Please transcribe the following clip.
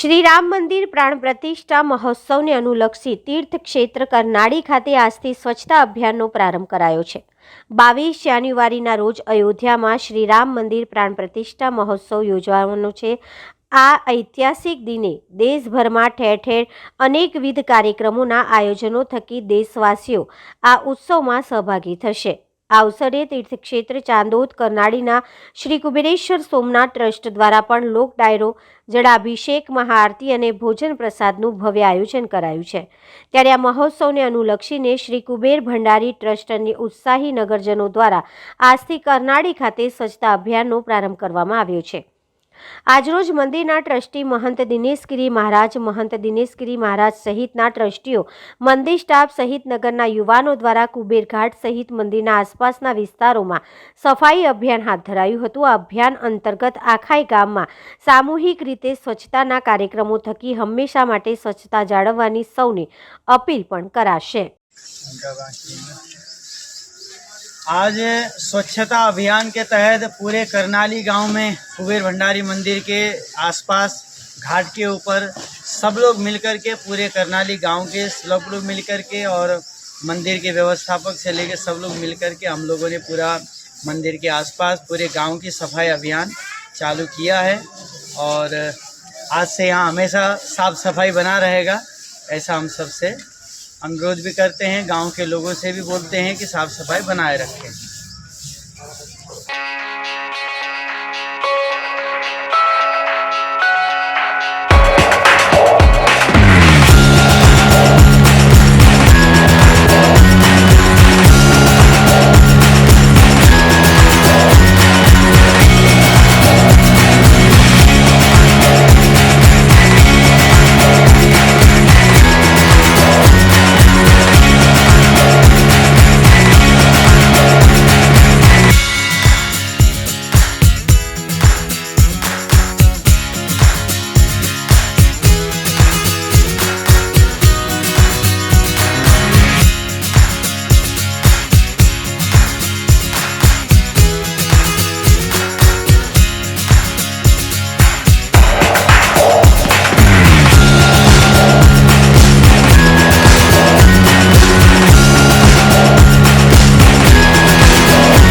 શ્રી રામ મંદિર પ્રાણ પ્રતિષ્ઠા મહોત્સવને અનુલક્ષી તીર્થ ક્ષેત્ર કરનાળી ખાતે આજથી સ્વચ્છતા અભિયાનનો પ્રારંભ કરાયો છે. બાવીસ જાન્યુઆરીના રોજ અયોધ્યામાં શ્રી રામ મંદિર પ્રાણ પ્રતિષ્ઠા મહોત્સવ યોજવાનો છે. આ ઐતિહાસિક દિને દેશભરમાં ઠેર ઠેર અનેકવિધ કાર્યક્રમોના આયોજનો થકી દેશવાસીઓ આ ઉત્સવમાં સહભાગી થશે. આ અવસરે તીર્થક્ષેત્ર ચાંદોદ કરનાળીના શ્રી કુબેરેશ્વર સોમનાથ ટ્રસ્ટ દ્વારા પણ લોક ડાયરો, જળાભિષેક, મહાઆરતી અને ભોજન પ્રસાદનું ભવ્ય આયોજન કરાયું છે. ત્યારે આ મહોત્સવને અનુલક્ષીને શ્રી કુબેર ભંડારી ટ્રસ્ટની ઉત્સાહી નગરજનો દ્વારા આજથી કરનાળી ખાતે સ્વચ્છતા અભિયાનનો પ્રારંભ કરવામાં આવ્યો છે. આજરોજ મંદિરના ટ્રસ્ટી મહંત દિનેશગીરી મહારાજ, મહંત દિનેશગીરી મહારાજ સહિતના ટ્રસ્ટીઓ, મંદિર સ્ટાફ સહિત નગરના યુવાનો દ્વારા કુબેરઘાટ સહિત મંદિરના આસપાસના વિસ્તારોમાં સફાઈ અભિયાન હાથ ધરાયું હતું. આ અભિયાન અંતર્ગત આખાય ગામમાં સામૂહિક રીતે સ્વચ્છતાના કાર્યક્રમો થકી હંમેશા માટે સ્વચ્છતા જાળવવાની સૌને અપીલ પણ કરાશે. आज स्वच्छता अभियान के तहत पूरे करनाली गाँव में कुबेर भंडारी मंदिर के आसपास घाट के ऊपर सब लोग मिलकर के पूरे करनाली गाँव के सब लोग मिलकर के और मंदिर के व्यवस्थापक से लेकर सब लोग मिलकर के हम लोगों ने पूरा मंदिर के आसपास पूरे गाँव की सफ़ाई अभियान चालू किया है और आज से यहाँ हमेशा साफ़ सफ़ाई बना रहेगा, ऐसा हम सबसे अनुरोध भी करते हैं गांव के लोगों से भी बोलते हैं कि साफ सफाई बनाए रखें